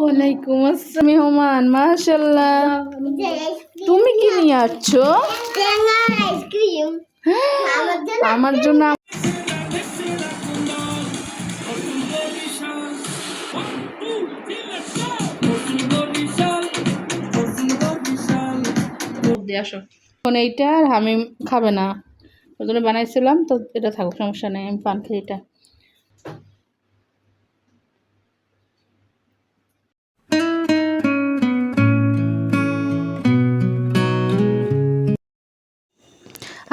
ওয়ালাইকুম আসসালাম মেহমান মাশাল্লাহ তুমি কি নিয়ে আসছো? আমার জন্য আসো। এখন এইটা আর আমি খাবে না। ওই জন্য বানাইছিলাম তো এটা থাকুক সমস্যা নেই আমি পান খাই এটা।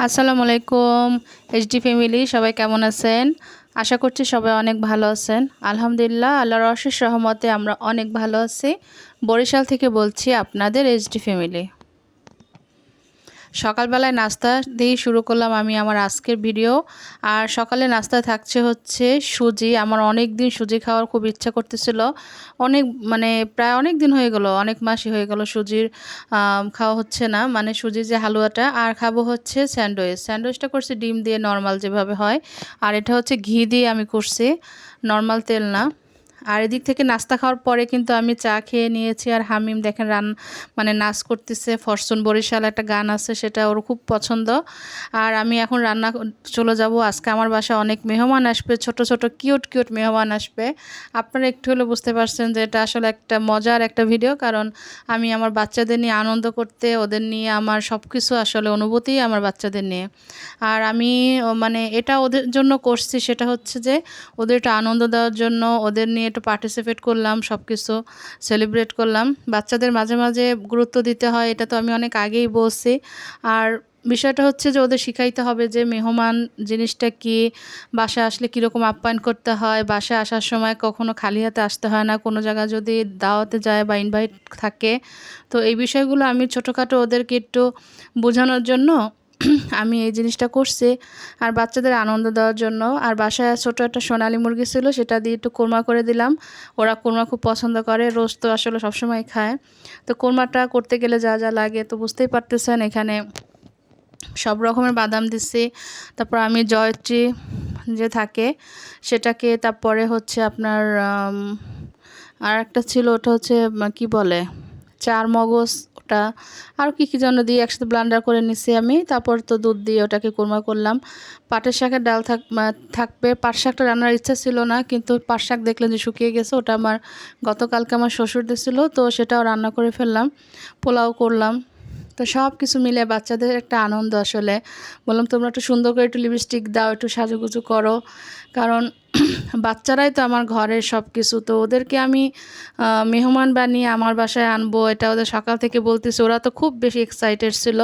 আসসালামু আলাইকুম এইচডি ফ্যামিলি সবাই কেমন আছেন? আশা করছি সবাই অনেক ভালো আছেন। আলহামদুলিল্লাহ, আল্লাহর অশেষ রহমতে আমরা অনেক ভালো আছি। বরিশাল থেকে বলছি আপনাদের এইচডি ফ্যামিলি সকালবেলায় নাস্তা দিয়ে শুরু করলাম আমি আমার আজকের ভিডিও। আর সকালে নাস্তা থাকছে হচ্ছে সুজি। আমার অনেক দিন সুজি খাওয়ার খুব ইচ্ছা করতেছিল। অনেক মানে প্রায় অনেক দিন হয়ে গেল, অনেক মাসই হয়ে গেল সুজির খাওয়া হচ্ছে না। মানে সুজির যে হালুয়াটা, আর খাব হচ্ছে স্যান্ডউইচ। স্যান্ডউইচটা করছি ডিম দিয়ে নর্মাল যেভাবে হয়। আর এটা হচ্ছে ঘি দিয়ে আমি করছি, নর্মাল তেল না। আর এদিক থেকে নাস্তা খাওয়ার পরে কিন্তু আমি চা খেয়ে নিয়েছি। আর হামিম দেখেন রান মানে নাচ করতেছে ফরসুন বরিশাল একটা গান আছে, সেটা ওর খুব পছন্দ। আর আমি এখন রান্না চলে যাব, আজকে আমার বাসায় অনেক মেহমান আসবে, ছোট ছোট, কিউট কিউট মেহমান আসবে। আপনারা একটু হলে বুঝতে পারছেন যে এটা আসলে একটা মজার একটা ভিডিও, কারণ আমি আমার বাচ্চাদের নিয়ে আনন্দ করতে, ওদের নিয়ে আমার সব কিছু আসলে অনুভূতি আমার বাচ্চাদের নিয়ে। আর আমি মানে এটা ওদের জন্য করছি, সেটা হচ্ছে যে ওদের একটু আনন্দ দেওয়ার জন্য, ওদের নিয়ে একটু পার্টিসিপেট করলাম সব কিছু সেলিব্রেট করলাম। বাচ্চাদের মাঝে মাঝে গুরুত্ব দিতে হয়, এটা তো আমি অনেক আগেই বলছি। আর বিষয়টা হচ্ছে যে ওদের শিখাইতে হবে যে মেহমান জিনিসটা কি, বাসায় আসলে কীরকম আপ্যায়ন করতে হয়, বাসায় আসার সময় কখনো খালি হাতে আসতে হয় না, কোনো জায়গায় যদি দাওয়াতে যায় বা ইনভাইট থাকে। তো এই বিষয়গুলো আমি ছোটোখাটো ওদেরকে একটু বোঝানোর জন্য আমি এই জিনিসটা করছি। আর বাচ্চাদের আনন্দ দেওয়ার জন্য। আর বাসায় ছোটো একটা সোনালি মুরগি ছিল, সেটা দিয়ে একটু কোরমা করে দিলাম। ওরা কোরমা খুব পছন্দ করে, রোজ তো আসলে সবসময় খায়। তো কোরমাটা করতে গেলে যা যা লাগে তো বুঝতেই পারতেছেন, এখানে সব রকমের বাদাম দিচ্ছি। তারপর আমি জয়ত্রী যে থাকে, সেটাকে তারপরে হচ্ছে আপনার আর একটা ছিল, ওটা হচ্ছে, কি বলে চার মগজ ওটা আর কি কী যেন দিয়ে একসাথে ব্লান্ডার করে নিছি আমি। তারপর তো দুধ দিয়ে ওটাকে কোরমা করলাম। পাটের শাকের ডাল থাক থাকবে। পাট শাকটা রান্নার ইচ্ছা ছিল না, কিন্তু পাট শাক দেখলাম যে শুকিয়ে গেছে, ওটা আমার গতকালকে আমার শ্বশুর ছিল তো সেটাও রান্না করে ফেললাম, পোলাও করলাম। তো সব কিছু মিলে বাচ্চাদের একটা আনন্দ আসলে। বললাম, তোমরা একটু সুন্দর করে একটু লিপস্টিক দাও, একটু সাজুগুজু করো। কারণ বাচ্চারাই তো আমার ঘরের সব কিছু তো ওদেরকে আমি মেহমান বানিয়ে আমার বাসায় আনব, এটা ওদের সকাল থেকে বলতেছি। ওরা তো খুব বেশি এক্সাইটেড ছিল।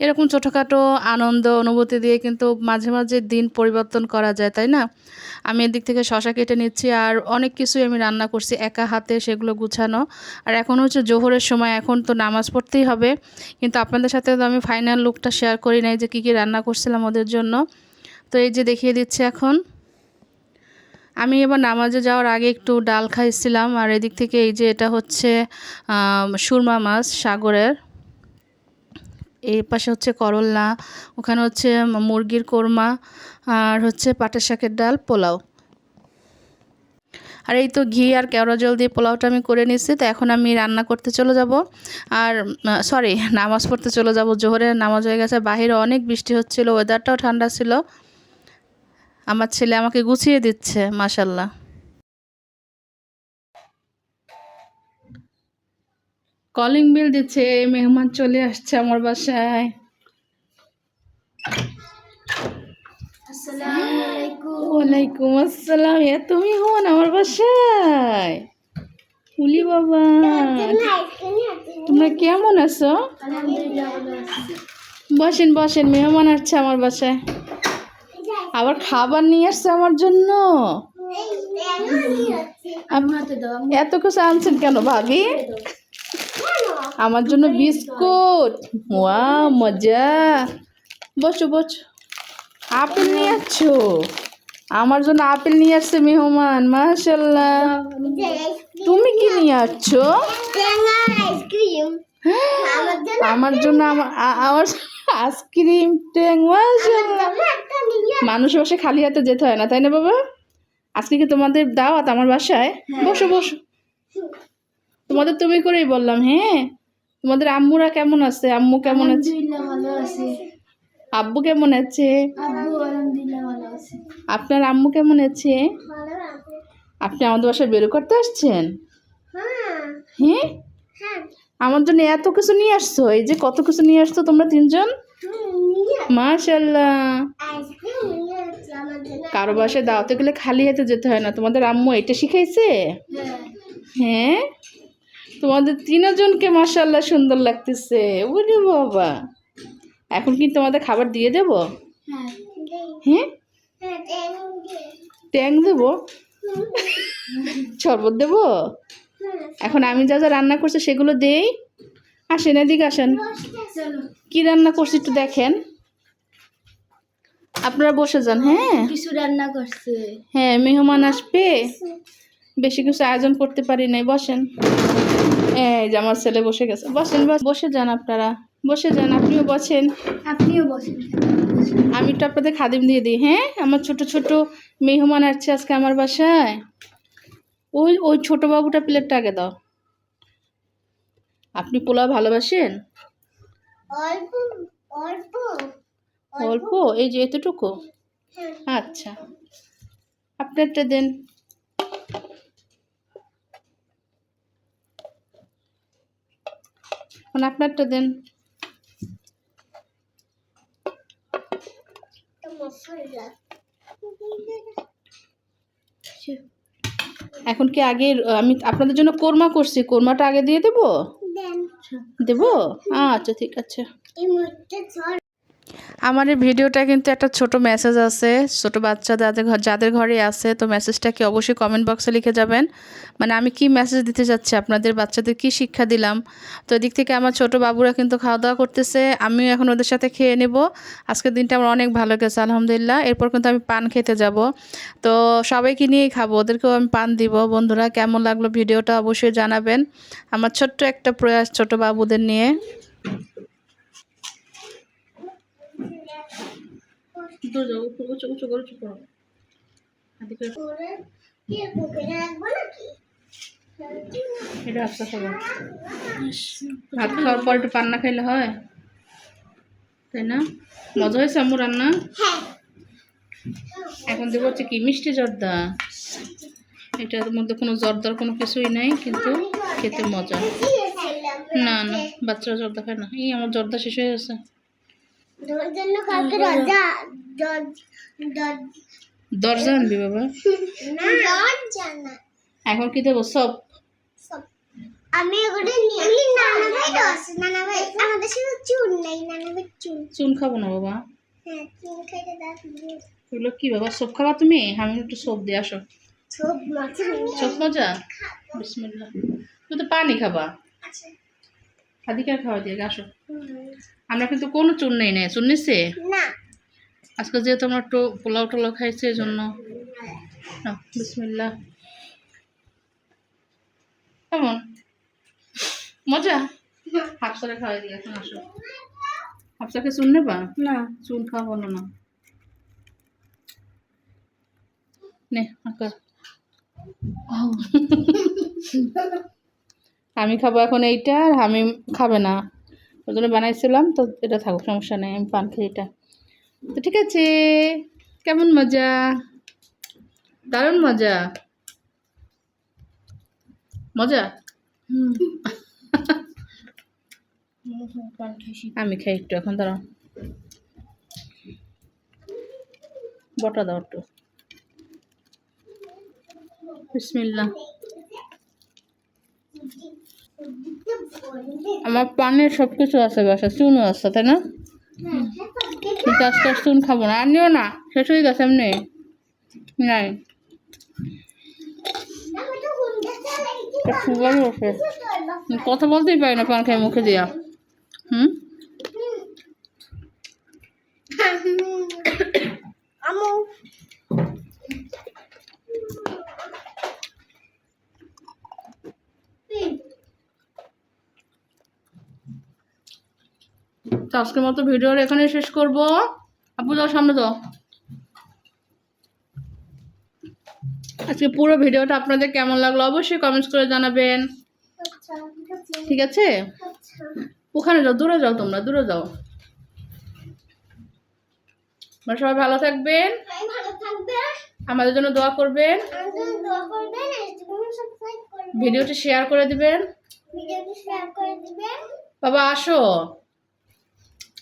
এরকম ছোটোখাটো আনন্দ, অনুভূতি দিয়ে কিন্তু মাঝে মাঝে দিন পরিবর্তন করা যায়, তাই না? আমি এদিক থেকে শশা কেটে নিচ্ছি আর অনেক কিছুই আমি রান্না করছি, একা হাতে সেগুলো গুছানো। আর এখন হচ্ছে জোহরের সময়, এখন তো নামাজ পড়তেই হবে। কিন্তু আপনাদের সাথে তো আমি ফাইনাল লুকটা শেয়ার করি নাই যে কী কী রান্না করছিলাম ওদের জন্য। তো এই যে দেখিয়ে দিচ্ছি এখন। আমি এবার নামাজে যাওয়ার আগে একটু ডাল খাইছিলাম আর এদিক থেকে এই যে এটা হচ্ছে সুরমা মাছ সাগরের। এই পাশে হচ্ছে করল্লা ওখানে হচ্ছে মুরগির কোরমা আর হচ্ছে পাটের শাকের ডাল, পোলাও। আর এই তো ঘি আর কেওড়া জল দিয়ে পোলাওটা আমি করে নিয়েছি, তো এখন আমি রান্না করতে চলে যাব। আর সরি নামাজ পড়তে চলে যাব, জোহরের নামাজ হয়ে গেছে, বাহিরে অনেক বৃষ্টি হচ্ছিল ওয়েদারটাও ঠান্ডা ছিল। আমার ছেলে আমাকে গুছিয়ে দিচ্ছে মাসাল্লাহ কলিং বিল দিচ্ছে মেহমান চলে আসছে আমার বাসায় ওয়ালাইকুম আসসালাম এ তুমি হন আমার বাসায় উলি বাবা তোমরা কেমন আছো বসেন বসেন মেহমান আসছে আমার বাসায় আবার খাবার নিয়ে আসছে আমার জন্য এত কিছু আনছেন কেন ভাবি আমার জন্য বিস্কুট। ওয়া মজা। বসো বসো। আপেল নিয়ে আসছো আমার জন্য আপেল নিয়ে আসছে মেহমান মাশাল্লাহ তুমি কি নিয়ে আসছো? আমার জন্য আমার আইসক্রিম ট্যাং মাশাল্লাহ মানুষ বসে খালি হাতে যেতে হয় না তাই না বাবা? আজকে কি তোমাদের দাওয়াত আমার বাসায়? বসো বসো। তোমাদের তুমি করেই বললাম হ্যাঁ? তোমাদের আম্মুরা কেমন আছে? আম্মু কেমন আছে? আব্বু কেমন আছে? আপনার আম্মু কেমন আছে? আপনি আমাদের বাসায় বের করতে আসছেন? হ্যাঁ। হ্যাঁ? হ্যাঁ। আমার জন্য এত কিছু নিয়ে আসছো? এই যে কত কিছু নিয়ে আসছো তোমরা তিনজন? মাশাল্লাহ কারও বাসায় দাওয়াতে গেলে খালি হাতে যেতে হয় না। তোমাদের আম্মু এটা শিখাইছে? হ্যাঁ। হ্যাঁ? তোমাদের তিনজনকে মাশাল্লাহ সুন্দর লাগতেছে। ওরে বাবা। এখন কি তোমাদের খাবার দিয়ে দেব? হ্যাঁ। হ্যাঁ? হ্যাঁ ট্যাং দেব? শরবত দেব? এখন আমি যা যা রান্না করছি সেগুলো দেই। আসেন এদিকে আসেন। কি রান্না করছি একটু দেখেন। আপনারা বসে যান হ্যাঁ? কিছু রান্না করছে। হ্যাঁ মেহমান আসবে। বেশি কিছু আয়োজন করতে পারি নাই বসেন। এই যে আমার ছেলে বসে গেছে। বসেন বস বসে যান আপনারা। বসে যান আপনিও বসেন। আপনিও বসেন। আমি একটু আপনাদের খাদিম দিয়ে দিই। হ্যাঁ আমার ছোট ছোট মেহমান আসছে আজকে আমার বাসায়। ওই ওই ছোট বাবুটা প্লেটটা আগে দাও। আপনি পোলাও ভালোবাসেন? অল্প অল্প। অল্প? এই যে এতটুকু? হ্যাঁ। আচ্ছা। আপনারটা দেন। এখন আপনারটা দেন। এখন কি আগে আমি আপনাদের জন্য কোরমা করছি। কোরমাটা আগে দিয়ে দেবো? দেবো? আচ্ছা ঠিক আছে। আমার এই ভিডিওটা কিন্তু একটা ছোট মেসেজ আছে, ছোট বাচ্চা যাদের ঘর যাদের ঘরে আছে, তো মেসেজটা কি অবশ্যই কমেন্ট বক্সে লিখে যাবেন। মানে আমি কি মেসেজ দিতে যাচ্ছি আপনাদের বাচ্চাদের কি শিক্ষা দিলাম? তো এদিক থেকে আমার ছোট বাবুরা কিন্তু খাওয়া দাওয়া করতেছে, আমিও এখন ওদের সাথে খেয়ে নেব। আজকের দিনটা আমার অনেক ভালো গেছে, আলহামদুলিল্লাহ। এরপর কিন্তু আমি পান খেতে যাব। তো সবাইকে নিয়েই খাব, ওদেরকেও আমি পান দিব। বন্ধুরা, কেমন লাগল ভিডিওটা অবশ্যই জানাবেন। আমার ছোট্ট একটা প্রয়াস ছোট বাবুদের নিয়ে। করে কি কুকে রাখব নাকি? এটা আস্তে খাব ভাত খাওয়ার পর একটু পান্না খাইলে হয়? তাই না? মজা হয়েছে আম্মু রান্না? হ্যাঁ। এখন দেবো হচ্ছে কি মিষ্টি জর্দা। এটার মধ্যে কোনো জর্দার কোনো কিছুই নাই কিন্তু খেতে মজা। না না বাচ্চারা জর্দা খায় না। এই আমার জর্দা শেষ হয়ে গেছে। জন্য কালকে রজা দরজা আনবি বাবা। এখন কি দেবো? সব। আমি ওগুলো নিয়ে নানা ভাই রস নানা ভাই। আমাদের সাথে চুন নাই নানা ভাই চুন। চুন খাব না বাবা। হ্যাঁ চুন খাইতে দাও। এগুলো কি বাবা? সব খাবা তুমি? আমি একটু সব দিয়ে আসো। সব মজা বিসমিল্লাহ। তুই তো পানি খাবা। আচ্ছা। খাদিকার খাওয়া দিয়ে আসো। আমরা কিন্তু কোনো চুন নেই না চুন নিচ্ছে না। আজকে যেহেতু আমরা একটু পোলাও টোলাও খাইছি এই জন্য। নাও, বিসমিল্লাহ। কেমন? মজা? হাফসারে খাওয়াই দিয়ে এখন আসো। হাফসাকে চুন নেবা? না। চুন খাওয়াবো না না। নে আঁকা। আমি খাব এখন এইটা আর আমি খাবে না। ওই জন্য বানাইছিলাম, তো এটা থাকুক, সমস্যা নেই, আমি পান খাই এটা। তো ঠিক আছে, কেমন মজা? দারুণ মজা। মজা? আমি খাই একটু, এখন দাঁড়াও। বটা দাও একটু। বিসমিল্লা আমার পানের সব কিছু আছে বাসা চুনও আছে, তাই না? কিন্তু চুন খাব না। আর নিও না, শেষ হয়ে গেছে এমনি। নাই। কথা বলতেই পারি না পান খাই মুখে দিয়া। হুম আমু তো আজকের মতো ভিডিওর এখানে শেষ করব। আপু যাও সামনে যাও। আজকে পুরো ভিডিওটা আপনাদের কেমন লাগল অবশ্যই কমেন্টস করে জানাবেন। ঠিক আছে? ওখানে যাও দূরে যাও তোমরা দূরে যাও। আপনারা সবাই ভালো থাকবেন। আমাদের জন্য দোয়া করবেন। ভিডিওটি শেয়ার করে দিবেন। বাবা আসো আল্লাহ হাফেজ আসসালামু আলাইকুম